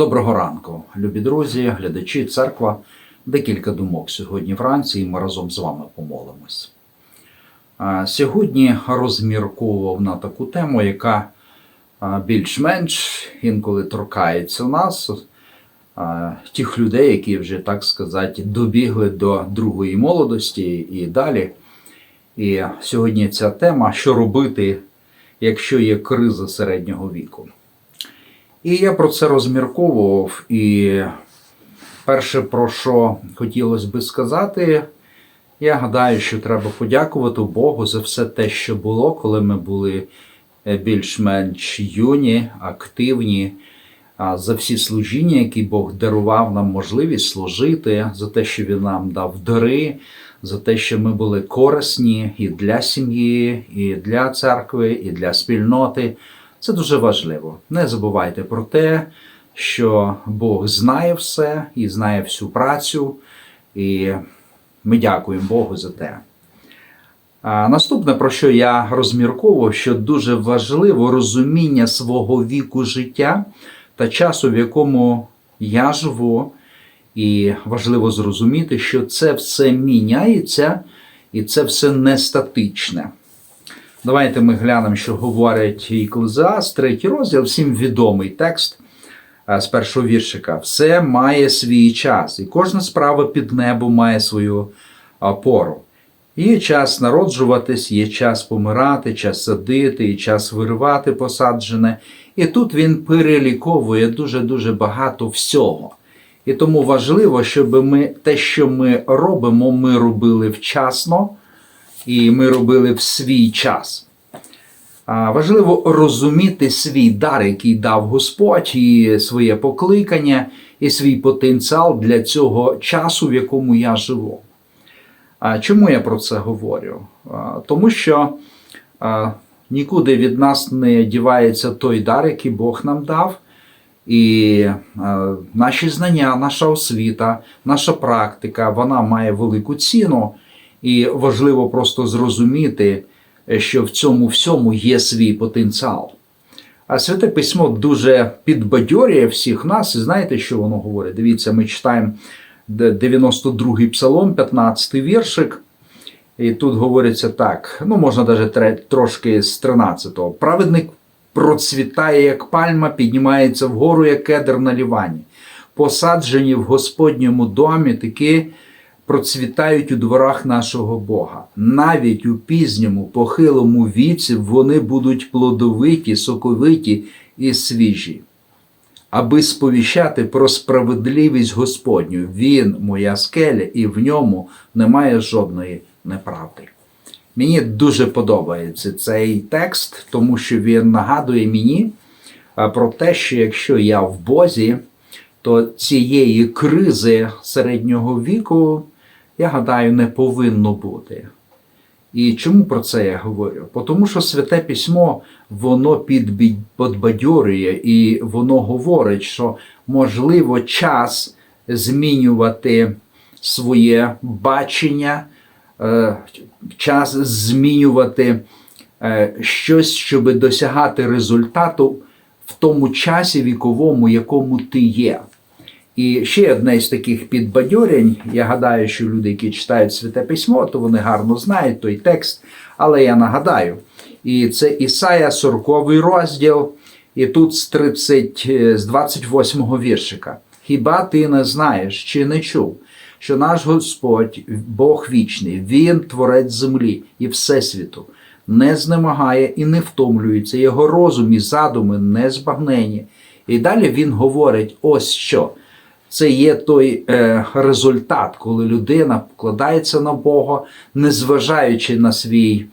Доброго ранку, любі друзі, глядачі, церква. Декілька думок сьогодні вранці, і ми разом з вами помолимось. Сьогодні розмірковував на таку тему, яка більш-менш інколи торкається нас, тих людей, які вже, так сказати, добігли до другої молодості і далі. І сьогодні ця тема, що робити, якщо є криза середнього віку. І я про це розмірковував. І перше, про що хотілося би сказати, я гадаю, що треба подякувати Богу за все те, що було, коли ми були е, більш-менш юні, активні, за всі служіння, які Бог дарував нам можливість служити, за те, що Він нам дав дари, за те, що ми були корисні і для сім'ї, і для церкви, і для спільноти. Це дуже важливо. Не забувайте про те, що Бог знає все і знає всю працю, і ми дякуємо Богу за те. А наступне, про що я розмірковував, що дуже важливо розуміння свого віку життя та часу, в якому я живу, і важливо зрозуміти, що це все міняється і це все не статичне. Давайте ми глянемо, що говорить Іклезіаст, третій розділ, всім відомий текст е, з першого віршика. Все має свій час, і кожна справа під небом має свою пору. Є час народжуватись, є час помирати, час садити, і час виривати посаджене. І тут він переліковує дуже-дуже багато всього. І тому важливо, щоб ми те, що ми робимо, ми робили вчасно і ми робили в свій час. Важливо розуміти свій дар, який дав Господь, і своє покликання, і свій потенціал для цього часу, в якому я живу. Чому я про це говорю? Тому що нікуди від нас не дівається той дар, який Бог нам дав. І наші знання, наша освіта, наша практика, вона має велику ціну. І важливо просто зрозуміти, що в цьому всьому є свій потенціал. А святе письмо дуже підбадьорює всіх нас, і знаєте, що воно говорить? Дивіться, ми читаємо 92-й псалом, 15-й віршик. І тут говориться так: ну, можна навіть трошки з 13-го. Праведник процвітає, як пальма, піднімається вгору, як кедр на лівані. Посаджені в Господньому домі такі процвітають у дворах нашого Бога. Навіть у пізньому похилому віці вони будуть плодовиті, соковиті і свіжі. Аби сповіщати про справедливість Господню, Він, моя скеля, і в ньому немає жодної неправди. Мені дуже подобається цей текст, тому що він нагадує мені про те, що якщо я в Бозі, то цієї кризи середнього віку я гадаю, не повинно бути. І чому про це я говорю? Тому що Святе Письмо воно підбадьорює і воно говорить, що можливо час змінювати своє бачення, е, час змінювати е, щось, щоб досягати результату в тому часі віковому, якому ти є. І ще одне з таких підбадьорень. Я гадаю, що люди, які читають святе письмо, то вони гарно знають той текст. Але я нагадаю, і це Ісая 40 розділ, і тут з 30, з 28 віршика. Хіба ти не знаєш чи не чув, що наш Господь, Бог вічний, Він творець землі і Всесвіту, не знемагає і не втомлюється, його розум і задуми не збагнені. І далі він говорить: ось що це є той е, результат, коли людина покладається на Бога, незважаючи на свій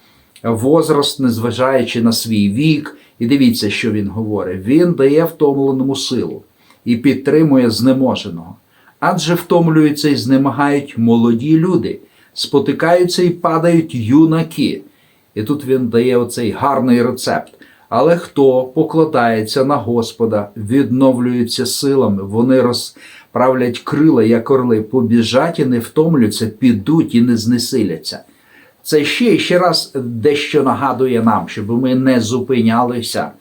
возраст, незважаючи на свій вік. І дивіться, що він говорить: він дає втомленому силу і підтримує знеможеного. Адже втомлюються і знемагають молоді люди, спотикаються і падають юнаки. І тут він дає оцей гарний рецепт. Але хто покладається на Господа, відновлюється силами, вони розправлять крила, як орли, побіжать і не втомлюються, підуть і не знесиляться. Це ще ще раз дещо нагадує нам, щоб ми не зупинялися,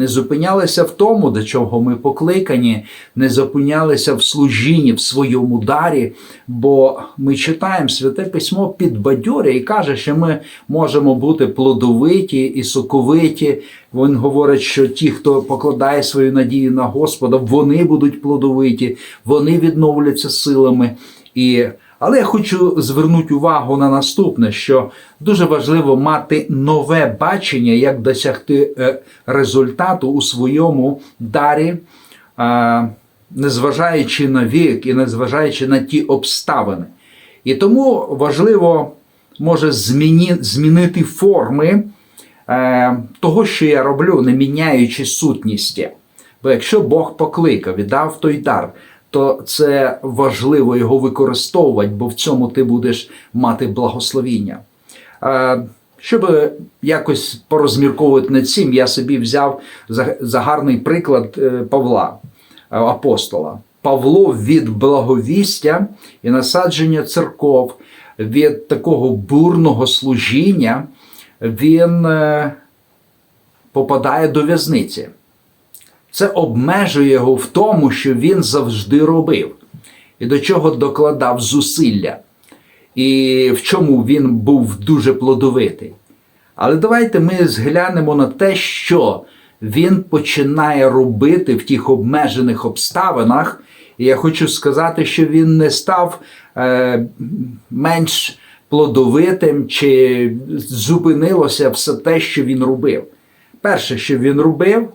не зупинялися в тому, до чого ми покликані, не зупинялися в служінні, в своєму дарі. Бо ми читаємо святе письмо підбадьорює і каже, що ми можемо бути плодовиті і соковиті. Він говорить, що ті, хто покладає свою надію на Господа, вони будуть плодовиті, вони відновляться силами. І але я хочу звернути увагу на наступне, що дуже важливо мати нове бачення, як досягти е, результату у своєму дарі, е, незважаючи на вік і незважаючи на ті обставини. І тому важливо може змінити форми е, того, що я роблю, не міняючи сутність. Бо якщо Бог покликав і дав той дар, то це важливо його використовувати, бо в цьому ти будеш мати благословіння. Е, Щоб якось порозмірковувати над цим, я собі взяв за, гарний приклад е, Павла, е, апостола. Павло від благовістя і насадження церков, від такого бурного служіння, він попадає до в'язниці. Це обмежує його в тому, що він завжди робив, і до чого докладав зусилля, і в чому він був дуже плодовитий. Але давайте ми зглянемо на те, що він починає робити в тих обмежених обставинах. І я хочу сказати, що він не став е, менш плодовитим чи зупинилося все те, що він робив. Перше, що він робив,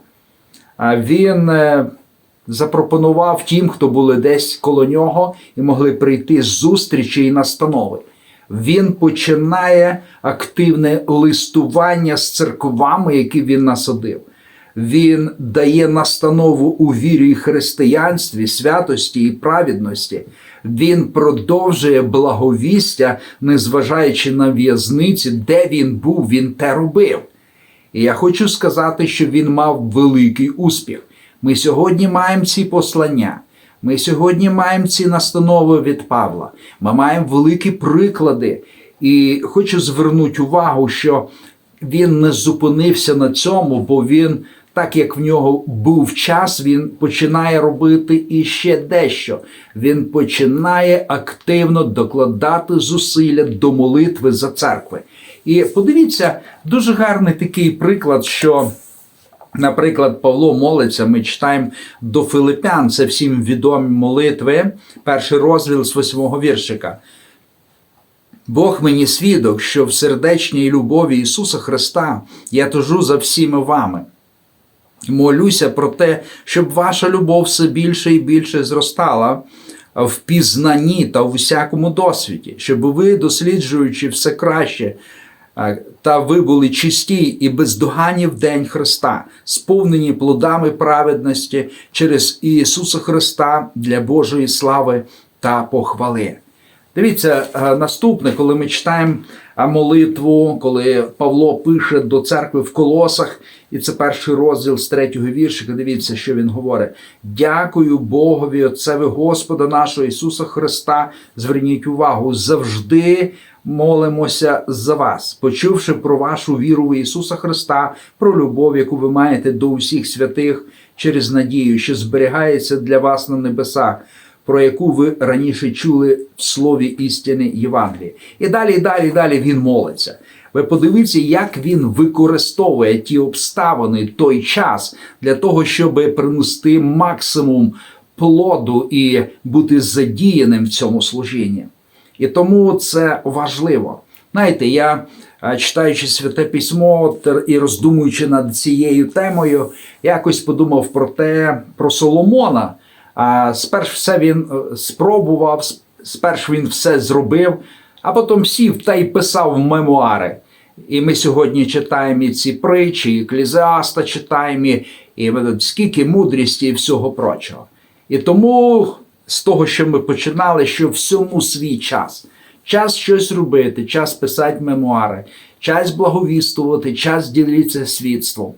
він е, запропонував тим, хто були десь коло нього і могли прийти з зустрічі і настанови. Він починає активне листування з церквами, які він насадив. Він дає настанову у вірі і християнстві, святості і праведності. Він продовжує благовістя, незважаючи на в'язниці, де він був, він те робив. І я хочу сказати, що він мав великий успіх. Ми сьогодні маємо ці послання. Ми сьогодні маємо ці настанови від Павла. Ми маємо великі приклади. І хочу звернути увагу, що він не зупинився на цьому, бо він, так як в нього був час, він починає робити іще дещо. Він починає активно докладати зусилля до молитви за церкви. І подивіться, дуже гарний такий приклад, що. Наприклад, Павло молиться, ми читаємо до Филипян, це всім відомі молитви, перший розділ з восьмого віршика. Бог мені свідок, що в сердечній любові Ісуса Христа я тужу за всіми вами. Молюся про те, щоб ваша любов все більше і більше зростала в пізнанні та в усякому досвіді, щоб ви, досліджуючи все краще, та ви були чисті і бездоганні в День Христа, сповнені плодами праведності через Ісуса Христа для Божої слави та похвали. Дивіться, наступне, коли ми читаємо молитву, коли Павло пише до церкви в колосах, і це перший розділ з третього віршика. Дивіться, що він говорить: Дякую Богові, Отцеві Господа нашого Ісуса Христа. Зверніть увагу, завжди молимося за вас, почувши про вашу віру в Ісуса Христа, про любов, яку ви маєте до усіх святих через надію, що зберігається для вас на небесах. Про яку ви раніше чули в слові істини Євангелії. І далі, і далі, і далі він молиться. Ви подивіться, як він використовує ті обставини, той час для того, щоб принести максимум плоду і бути задіяним в цьому служінні. І тому це важливо. Знаєте, я читаючи святе письмо і роздумуючи над цією темою, якось подумав про те, про Соломона. А спершу все він е, спробував, спершу він все зробив, а потім сів та й писав мемуари. І ми сьогодні читаємо і ці притчі, і Еклезіаста читаємо, і скільки мудрісті і всього прочого. І тому з того, що ми починали, що всьому свій час. Час щось робити, час писати мемуари, час благовістувати, час ділитися свідством.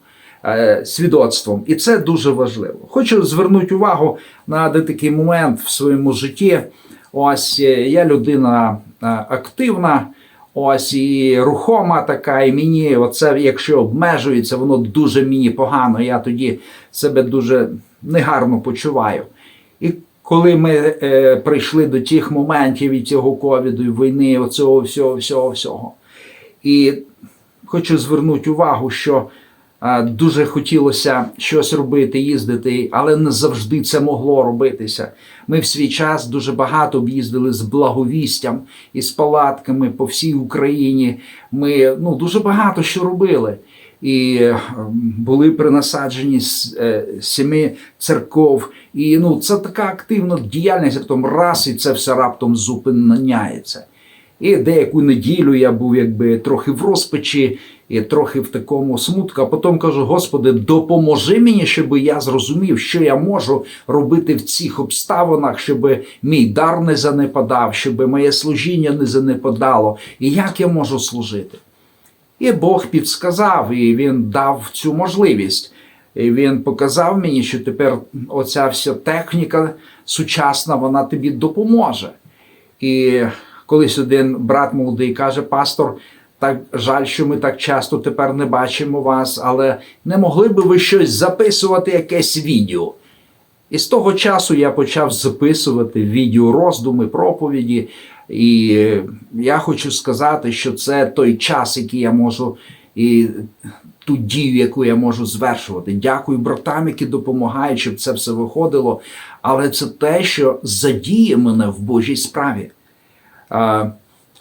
Е, свідоцтвом, і це дуже важливо. Хочу звернути увагу на один такий момент в своєму житті. Ось е, я людина е, активна. Ось і рухома така, і мені оце, якщо обмежується, воно дуже мені погано. Я тоді себе дуже негарно почуваю. І коли ми е, прийшли до тих моментів і цього ковіду, і війни, оцього всього, всього, всього. І хочу звернути увагу, що е, дуже хотілося щось робити, їздити, але не завжди це могло робитися. Ми в свій час дуже багато об'їздили з благовістям і з палатками по всій Україні. Ми ну, дуже багато що робили. І е, були принасаджені с- е, семи церков. І ну, це така активна діяльність, а потім раз і це все раптом зупиняється. І деяку неділю я був якби трохи в розпачі і трохи в такому смутку. А потім кажу: Господи, допоможи мені, щоб я зрозумів, що я можу робити в цих обставинах, щоб мій дар не занепадав, щоб моє служіння не занепадало, і як я можу служити. І Бог підсказав, і він дав цю можливість. І він показав мені, що тепер оця вся техніка сучасна, вона тобі допоможе. І колись один брат молодий каже: пастор, так жаль, що ми так часто тепер не бачимо вас, але не могли би ви щось записувати, якесь відео. І з того часу я почав записувати відео роздуми, проповіді. І е, я хочу сказати, що це той час, який я можу, і ту дію, яку я можу звершувати. Дякую братам, які допомагають, щоб це все виходило. Але це те, що задіє мене в Божій справі.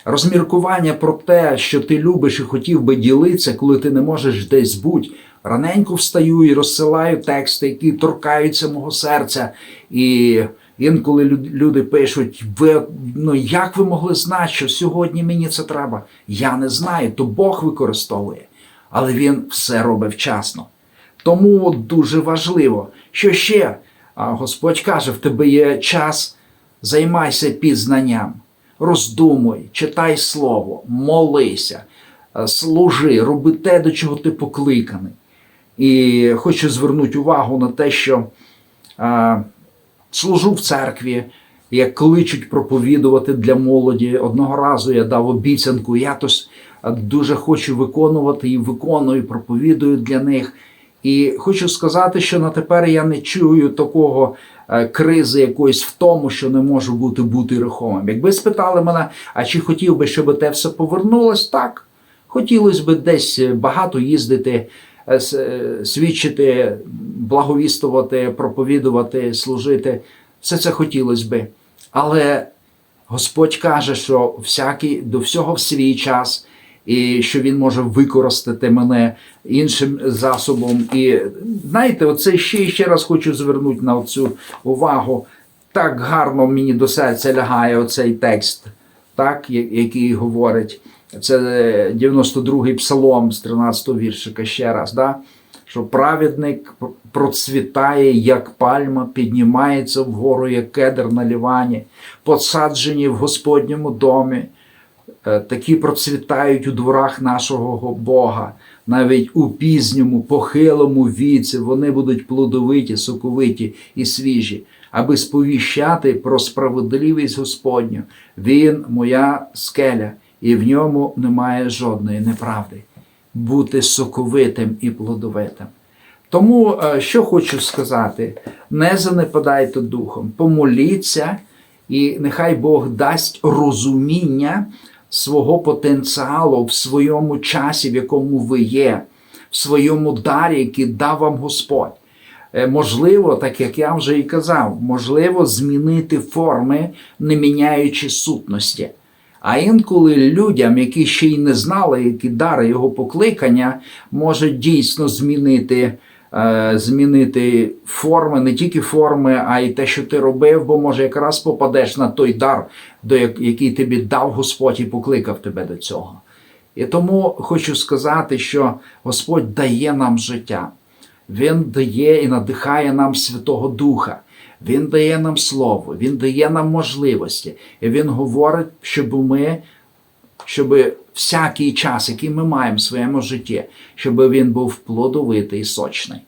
Розміркування про те, що ти любиш і хотів би ділитися, коли ти не можеш десь бути. Раненько встаю і розсилаю тексти, які торкаються мого серця. І інколи люди пишуть: ви ну як ви могли знати, що сьогодні мені це треба? Я не знаю, то Бог використовує, але він все робить вчасно. Тому дуже важливо, що ще Господь каже: в тебе є час, займайся пізнанням, роздумуй, читай слово, молися, служи, роби те, до чого ти покликаний. І хочу звернути увагу на те, що служу в церкві, як кличуть проповідувати для молоді. Одного разу я дав обіцянку, я то с- а, дуже хочу виконувати і виконую, проповідую для них. І хочу сказати, що на тепер я не чую такого е, кризи якоїсь в тому, що не можу бути бути рухомим. Якби спитали мене, а чи хотів би, щоб те все повернулось, так. Хотілося б десь е, багато їздити, е, свідчити, благовістувати, проповідувати, служити. Все це хотілося би. Але Господь каже, що всякий до всього в свій час, і що він може використати мене іншим засобом. І знаєте, оце ще ще раз хочу звернути на цю увагу. Так гарно мені до серця лягає оцей текст, так, який говорить. Це е, 92-й псалом з 13-го віршика ще раз. Да? Що праведник процвітає, як пальма, піднімається вгору, як кедр на лівані, посаджені в Господньому домі. Е, Такі процвітають у дворах нашого Бога. Навіть у пізньому, похилому віці вони будуть плодовиті, соковиті і свіжі, аби сповіщати про справедливість Господню. Він моя скеля, і в ньому немає жодної неправди. Бути соковитим і плодовитим. Тому, е, що хочу сказати, не занепадайте духом, помоліться, і нехай Бог дасть розуміння свого потенціалу в своєму часі, в якому ви є, в своєму дарі, який дав вам Господь. Е, Можливо, так як я вже і казав, можливо змінити форми, не міняючи сутності. А інколи людям, які ще й не знали, які дари його покликання, може дійсно змінити, е, змінити форми, не тільки форми, а й те, що ти робив, бо може якраз попадеш на той дар, до як- який тобі дав Господь і покликав тебе до цього. І тому хочу сказати, що Господь дає нам життя. Він дає і надихає нам Святого Духа. Він дає нам слово, Він дає нам можливості. І Він говорить, щоб ми, щоб всякий час, який ми маємо в своєму житті, щоб він був плодовитий і сочний.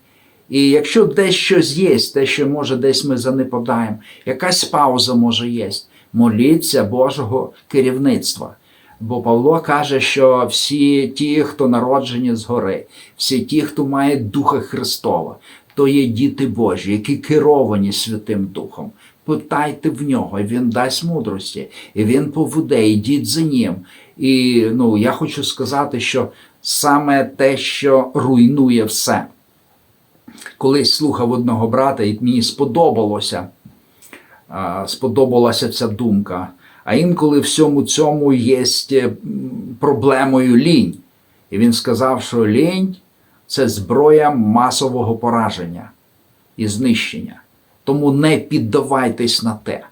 І якщо десь щось є, те, що може десь ми занепадаємо, якась пауза може є, моліться Божого керівництва. Бо Павло каже, що всі ті, хто народжені згори, всі ті, хто має Духа Христова, то є діти Божі, які керовані Святим Духом. Питайте в нього, і він дасть мудрості, і він поведе, йдіть за ним. І ну, я хочу сказати, що саме те, що руйнує все. Колись слухав одного брата, і мені сподобалося, сподобалася ця думка. А інколи всьому цьому є проблемою лінь. І він сказав, що лінь це зброя масового пораження і знищення. Тому не піддавайтесь на те.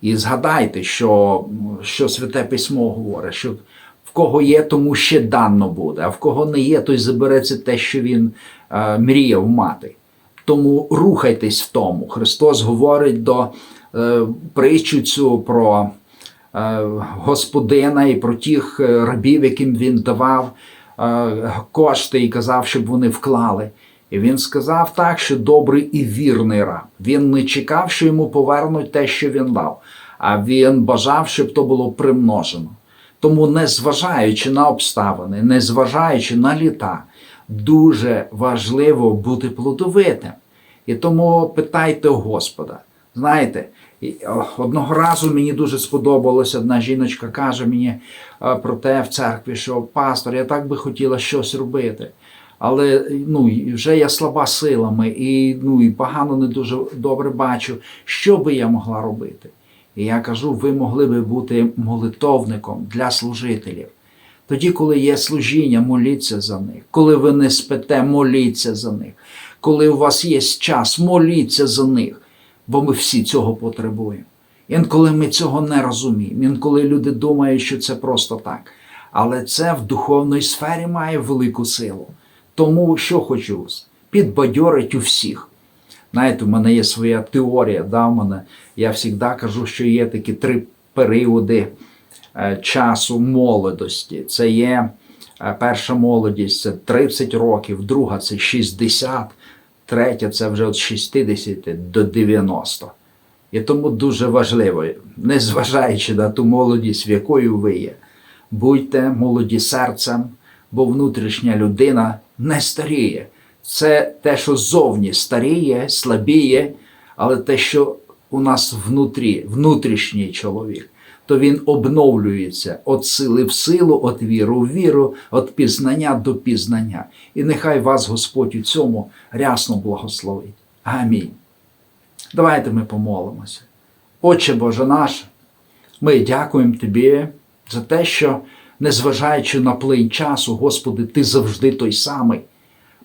І згадайте, що, що Святе Письмо говорить, що в кого є, тому ще дано буде, а в кого не є, той забереться те, що він е, мріяв мати. Тому рухайтесь в тому. Христос говорить до е, притчу цю про е, господина і про тих е, рабів, яким він давав кошти і казав, щоб вони вклали. І він сказав так, що добрий і вірний раб. Він не чекав, що йому повернуть те, що він дав, а він бажав, щоб то було примножено. Тому, незважаючи на обставини, незважаючи на літа, дуже важливо бути плодовитим. І тому питайте Господа. Знаєте, одного разу мені дуже сподобалося, одна жіночка каже мені е, про те в церкві, що пастор, я так би хотіла щось робити. Але ну, вже я слаба силами і, ну, і погано не дуже добре бачу, що би я могла робити. І я кажу, ви могли би бути молитовником для служителів. Тоді, коли є служіння, моліться за них. Коли ви не спите, моліться за них. Коли у вас є час, моліться за них, бо ми всі цього потребуємо. Інколи ми цього не розуміємо, інколи люди думають, що це просто так. Але це в духовній сфері має велику силу. Тому що хочу підбадьорить у всіх. Знаєте, у мене є своя теорія. Да, у мене, Я завжди кажу, що є такі три періоди е, часу молодості. Це є е, перша молодість це 30 років, друга це 60, третя це вже від 60 до 90. І тому дуже важливо, незважаючи на ту молодість, в якою ви є, будьте молоді серцем, бо внутрішня людина не старіє. Це те, що зовні старіє, слабіє, але те, що у нас внутрі, внутрішній чоловік, то він обновлюється від сили в силу, від віру в віру, від пізнання до пізнання. І нехай вас Господь у цьому рясно благословить. Амінь. Давайте ми помолимося. Отче Боже наш, ми дякуємо Тобі за те, що, незважаючи на плин часу, Господи, Ти завжди той самий.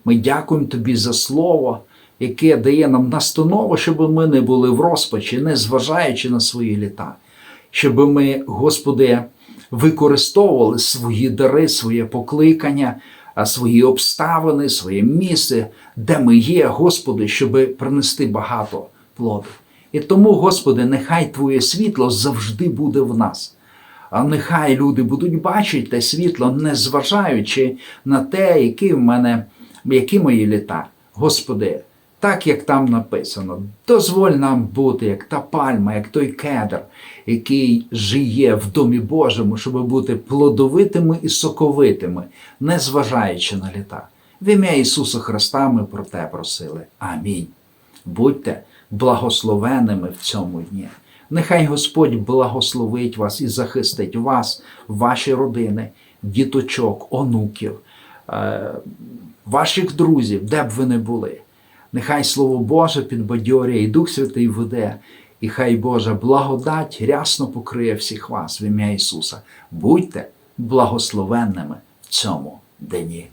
Ми дякуємо Тобі за Слово, яке дає нам настанову, щоб ми не були в розпачі, не зважаючи на свої літа, щоб ми, Господи, використовували свої дари, своє покликання, свої обставини, своє місце, де ми є, Господи, щоб принести багато плоду. І тому, Господи, нехай Твоє світло завжди буде в нас. А нехай люди будуть бачити те світло, незважаючи на те, які в мене які мої літа. Господи, так як там написано, дозволь нам бути, як та пальма, як той кедр, який жиє в домі Божому, щоб бути плодовитими і соковитими, незважаючи на літа. В ім'я Ісуса Христа ми про те просили. Амінь. Будьте благословеними в цьому дні. Нехай Господь благословить вас і захистить вас, ваші родини, діточок, онуків ваших друзів, де б ви не були. Нехай Слово Боже підбадьорює і Дух Святий веде, і хай Божа благодать рясно покриє всіх вас в ім'я Ісуса. Будьте благословенними в цьому дні.